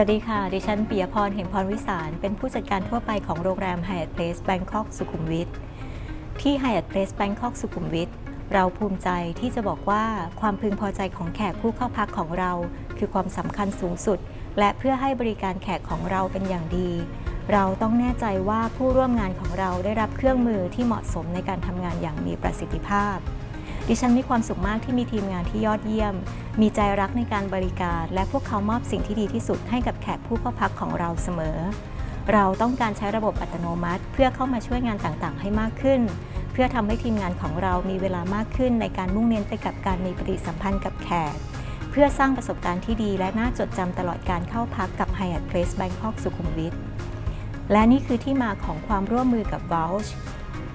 วัสดีค่ะ ดิฉันปิยพร เหมพรวิสาร เป็นผู้จัดการทั่วไปของโรงแรม Hyatt Place Bangkok สุขุมวิท ที่ Hyatt Place Bangkok สุขุมวิท เราภูมิใจที่จะบอกว่าความพึงพอใจของแขกผู้เข้าพักของเรา คือความสำคัญสูงสุด และเพื่อให้บริการแขกของเราเป็นอย่างดี เราต้องแน่ใจว่าผู้ร่วมงานของเราได้รับเครื่องมือที่เหมาะสมในการทำงานอย่างมีประสิทธิภาพ ดิฉันมีความสุขมากที่มีทีมงานที่ยอดเยี่ยม มีใจรักในการบริการ และพวกเขามอบสิ่งที่ดีที่สุดให้กับแขกผู้เข้าพักของเราเสมอ เราต้องการใช้ระบบอัตโนมัติ เพื่อเข้ามาช่วยงานต่างๆ ให้มากขึ้น เพื่อทำให้ทีมงานของเรามีเวลามากขึ้น ในการมุ่งเน้นไปกับการมีปฏิสัมพันธ์กับแขก เพื่อสร้างประสบการณ์ที่ดี และน่าจดจำตลอดการเข้าพักกับ Hyatt Place Bangkok สุขุมวิทและนี่คือที่มาของความร่วมมือกับ Vouch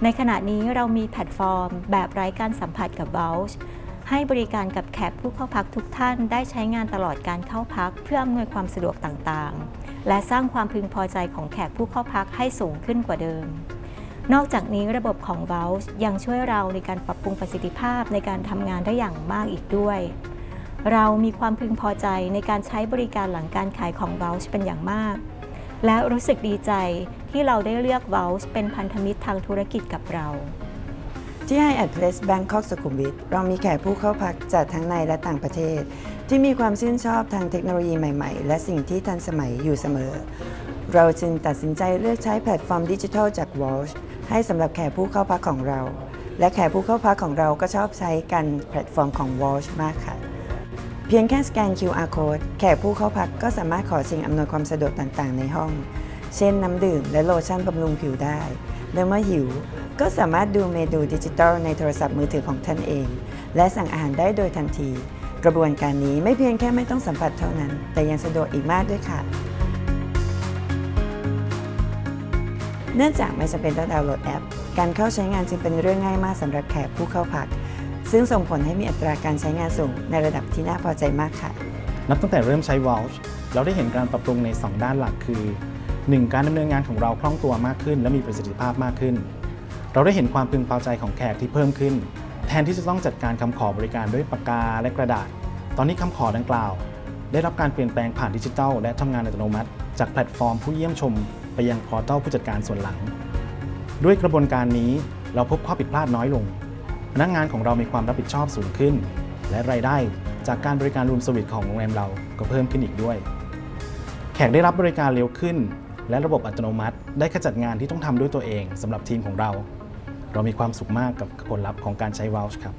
ในขณะนี้เรามีแพลตฟอร์ม แบบไร้การสัมผัสกับ Vouch ให้บริการกับแขกผู้เข้าพักทุกท่านได้ใช้งานตลอดการเข้าพัก เพื่ออำนวยความสะดวกต่างๆ และสร้างความพึงพอใจของแขกผู้เข้าพักให้สูงขึ้นกว่าเดิม นอกจากนี้ระบบของ Vouch ยังช่วยเราในการปรับปรุงประสิทธิภาพในการทำงานได้อย่างมากอีกด้วย เรามีความพึงพอใจในการใช้บริการหลังการขายของ Vouch เป็นอย่างมาก และรู้สึกดีใจที่เราได้เลือก Vouch เป็นพันธมิตรทางธุรกิจกับเราที่ Hyatt Place Bangkok สุขุมวิทเรามีแขกผู้เข้าพักจากทั้งในและต่างประเทศ ที่มีความชื่นชอบทางเทคโนโลยีใหม่ ๆ และสิ่งที่ทันสมัยอยู่เสมอ เราจึงตัดสินใจเลือกใช้แพลตฟอร์มดิจิทัลจาก Walsh ให้สำหรับแขกผู้เข้าพักของเรา และแขกผู้เข้าพักของเราก็ชอบใช้กันแพลตฟอร์มของ Walsh มากค่ะ พียงแค่สแกน QR code แขกผู้เข้าพักก็สามารถขอสิ่งอำนวยความสะดวกต่างๆ ในห้อง เช่นน้ำดื่มและโลชั่นบำรุงผิวได้ และเมื่อหิว ก็สามารถดูเมนูดิจิทัลในโทรศัพท์มือถือของท่านเอง และสั่งอาหารได้โดยทันที กระบวนการนี้ไม่เพียงแค่ไม่ต้องสัมผัสเท่านั้น แต่ยังสะดวกอีกมากด้วยค่ะ เนื่องจากไม่จำเป็นต้องดาวน์โหลดแอป การเข้าใช้งานจึงเป็นเรื่องง่ายมากสำหรับแขกผู้เข้าพัก ซึ่งส่งผลให้มีอัตราการใช้งานสูงในระดับที่น่าพอใจมากค่ะ นับตั้งแต่เริ่มใช้ Vouch เราได้เห็นการปรับปรุงใน 2 ด้านหลักคือ 1. การดำเนินงานของเราคล่องตัวมากขึ้น และมีประสิทธิภาพมากขึ้น เราได้เห็นความพึงพอใจของแขกที่เพิ่มขึ้น แทนที่จะต้องจัดการคำขอบริการด้วยปากกาและกระดาษ ตอนนี้คำขอดังกล่าว ได้รับการเปลี่ยนแปลงผ่านดิจิทัล และทำงานอัตโนมัติ จากแพลตฟอร์มผู้เยี่ยมชม ไปยังพอร์ทัลผู้จัดการส่วนหลัง ด้วยกระบวนการนี้เราพบข้อผิดพลาดน้อยลง พนักงานของเรามีความรับผิดชอบสูงขึ้น และรายได้จากการบริการรูมสวิตของโรงแรมเราก็เพิ่มขึ้นอีกด้วย แขกได้รับบริการเร็วขึ้น และระบบอัตโนมัติ ได้ขจัดงานที่ต้องทำด้วยตัวเองสำหรับทีมของเรา เรามีความสุขมากกับผลลัพธ์ของการใช้วอลช์ครับ